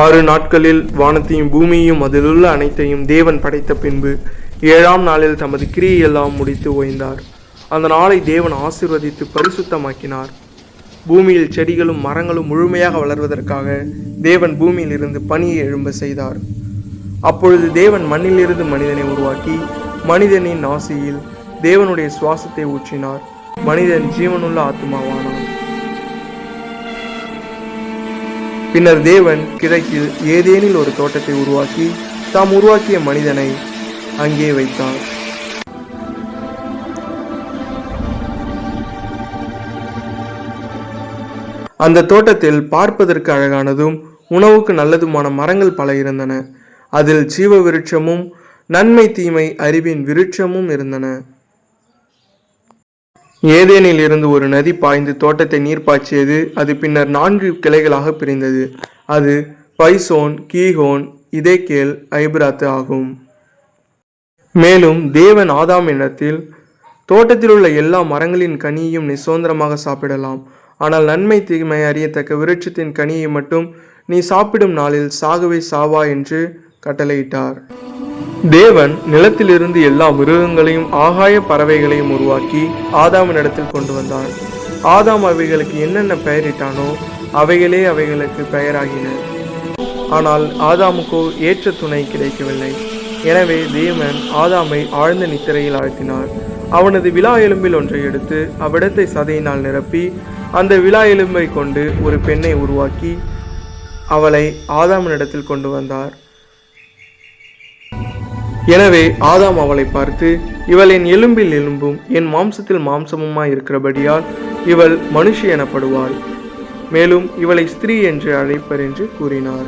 ஆறு நாட்களில் வானத்தையும் பூமியையும் அதிலுள்ள அனைத்தையும் தேவன் படைத்த பின்பு ஏழாம் நாளில் தமது கிரியை எல்லாம் முடித்து ஓய்ந்தார். அந்த நாளை தேவன் ஆசிர்வதித்து பரிசுத்தமாக்கினார். பூமியில் செடிகளும் மரங்களும் முழுமையாக வளர்வதற்காக தேவன் பூமியில் இருந்து பனியை எழும்ப செய்தார். அப்பொழுது தேவன் மண்ணிலிருந்து மனிதனை உருவாக்கி மனிதனின் ஆசையில் தேவனுடைய சுவாசத்தை ஊற்றினார். மனிதன் ஜீவனுள்ள ஆத்மாவானான் பின்னர் தேவன் கிழக்கில் ஏதேனில் ஒரு தோட்டத்தை உருவாக்கி தாம் உருவாக்கிய மனிதனை அங்கே வைத்தார். அந்த தோட்டத்தில் பார்ப்பதற்கு அழகானதும் உணவுக்கு நல்லதுமான மரங்கள் பல இருந்தன. அதில் ஜீவ விருட்சமும் நன்மை தீமை அறிவின் விருட்சமும் இருந்தன. ஏதேனில் இருந்து ஒரு நதி பாய்ந்து தோட்டத்தை நீர் பாய்ச்சியது. அது பின்னர் நான்கு கிளைகளாக பிரிந்தது. அது பைசோன் கீகோன் இதேக்கேல் ஐபிராத்து ஆகும். மேலும் தேவன் ஆதாம் இடத்தில் தோட்டத்தில் உள்ள எல்லா மரங்களின் கனியையும் நீ சுதந்திரமாக சாப்பிடலாம். ஆனால் நன்மை தீமை அறியத்தக்க விருட்சத்தின் கனியை மட்டும் நீ சாப்பிடும் நாளில் சாகவே சாவா என்று கட்டளையிட்டார். தேவன் நிலத்திலிருந்து எல்லா மிருகங்களையும் ஆகாய பறவைகளையும் உருவாக்கி ஆதாமினிடத்தில் கொண்டு வந்தார் ஆதாம் அவைகளுக்கு என்னென்ன பெயரிட்டானோ அவைகளே அவைகளுக்கு பெயராகின. ஆனால் ஆதாமுக்கோ ஏற்ற துணை கிடைக்கவில்லை. எனவே தேவன் ஆதாமை ஆழ்ந்த நித்திரையில் ஆழ்த்தினார். அவனது விழா எலும்பில் ஒன்றை எடுத்து அவ்விடத்தை சதையினால் நிரப்பி அந்த விழா எலும்பை கொண்டு ஒரு பெண்ணை உருவாக்கி அவளை ஆதாமனிடத்தில் கொண்டு வந்தார். எனவே ஆதாம் அவளை பார்த்து இவள் என் எலும்பில் எலும்பும் என் மாம்சத்தில் மாம்சமுமாய் இருக்கிறபடியால் இவள் மனுஷி எனப்படுவாள். மேலும் இவளை ஸ்திரீ என்று அழைப்பர் என்று கூறினார்.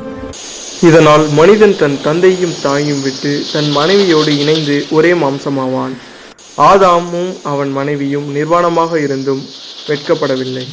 இதனால் மனிதன் தன் தந்தையும் தாயும் விட்டு தன் மனைவியோடு இணைந்து ஒரே மாம்சமாவான். ஆதாமும் அவன் மனைவியும் நிர்வாணமாக இருந்தும் வெட்கப்படவில்லை.